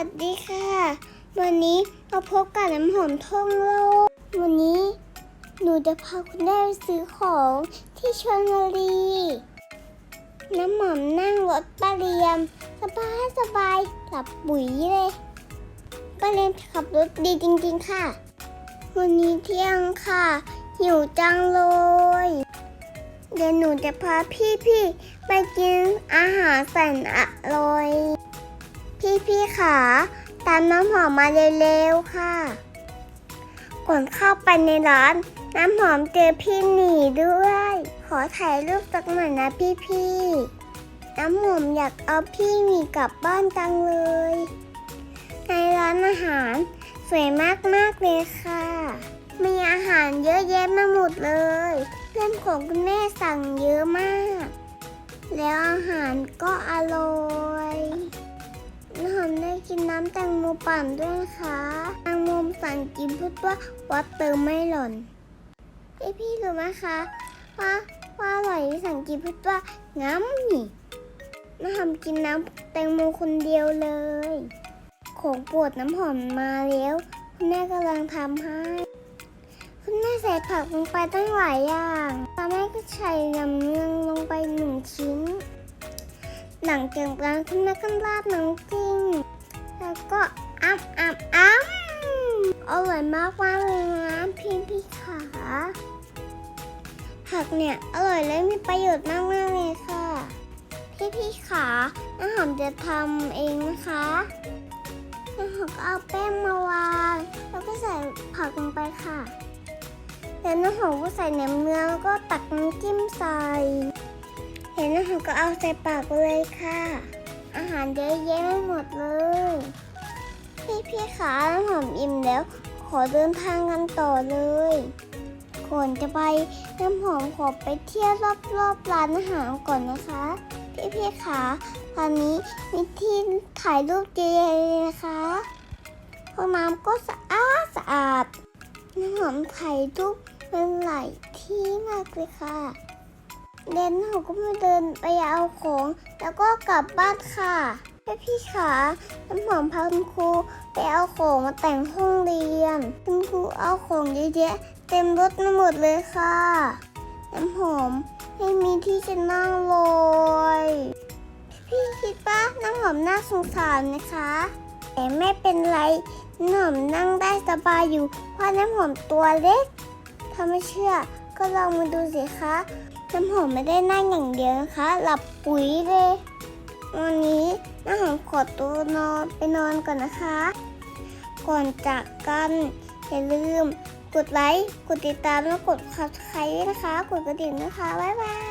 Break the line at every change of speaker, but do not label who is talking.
วัสดีค่ะ วันนี้มาพบกับน้ำหอมท่องโลก วันนี้หนูจะพาคุณแม่ไปซื้อของที่ชลบุรี น้ำหอมนั่งรถปาเรียม สบายสบายหลับปุ๋ยเลยปาเรียมขับรถดีจริงๆค่ะ วันนี้เที่ยงค่ะ หิวจังเลย เดี๋ยวหนูจะพาพี่ๆไปกินอาหารแสนอร่อย พี่ๆขาตามน้ำหอมมาเร็วๆค่ะ ก่อนเข้าไปในร้าน น้ำหอมเจอพี่หนีด้วย ขอถ่ายรูปสักหน่อยนะพี่ๆ น้ำหอมอยากเอาพี่หนีกลับบ้านจังเลย ในร้านอาหารสวยมากๆเลยค่ะ มีอาหารเยอะแยะมาหมดเลย เพื่อนของคุณแม่สั่งเยอะมาก แล้วอาหารก็อร่อย มปั่นด้วยนะคะแตงโมสั่งกินพูดว่าวัดเติมไม่หล่นพี่พี่รู้ไหมคะ ว่าว่าอร่อยสั่งกินพูดว่างั้มนี่น้ำหอมกินน้ำแตงโมคนเดียวเลย ของปวดน้ำหอมมาแล้วคุณแม่กำลังทำให้ คุณแม่ใส่ผักลงไปตั้งหลายอย่างตอนแม่ก็ใส่ยำเนืองลงไปหนึ่งชิ้น หลังจากนั้นคุณแม่ก็ราดน้ำจิ้ม แล้วก็อ้ำอ้ำอ้ำอร่อยมากมากเลยนะพี่พี่ขาผักเนี่ยอร่อยและมีประโยชน์มากมากเลยค่ะ พี่พี่ขาน้าหอมจะทำเองนะคะน้าหอมก็เอาแป้งมาวางแล้วก็ใส่ผักลงไปค่ะแล้วน้ำหอมก็ใส่แหนมเนื้อแล้วก็ตักน้ำจิ้มใส่เห็นน้ำหอมก็เอาใส่ปากเลยค่ะารเยอะแยะไม่หมดเลย พี่พี่ขาน้ำหอมอิ่มแล้ว ขอเดินทางกันต่อเลยก่อนจะไปน้ำหอมขอไปเที่ยวรอบๆร้านอาหารก่อนนะคะ พี่พี่ขาตอนนี้มีที่ถ่ายรูปเยอะๆเลยนะคะห้องน้ำก็สะอาดสะอาดน้ำหอมถ่ายรูปเป็นหลายที่มากเลยค่ะ เดนหอมก็มาเดินไปเอาของ แล้วก็กลับบ้านค่ะพี่พี่ขาน้ำหอมพาคุณครูไปเอาของมาแต่งห้องเรียน คุณครูเอาของเยอะแยะเต็มรถไปหมดเลยค่ะ น้ำหอมไม่มีที่จะนั่งเลยพี่คิดว่าน้ำหอมน่าสงสารนะคะ แต่ไม่เป็นไรน้ำหอมนั่งได้สบายอยู่เพราะน้ำหอมตัวเล็กถ้าไม่เชื่อก็ลองมาดูสิคะ น้ำหอมไม่ได้นั่งอย่างเดียวนะคะ หลับปุ๋ยเลยวันนี้น้ำหอมขอตัวนอนไปนอนก่อนนะคะ ก่อนจากกันอย่าลืมกดไลค์ กดติดตาม แล้วกด subscribe นะคะ กดกระดิ่งนะคะ บ๊ายบาย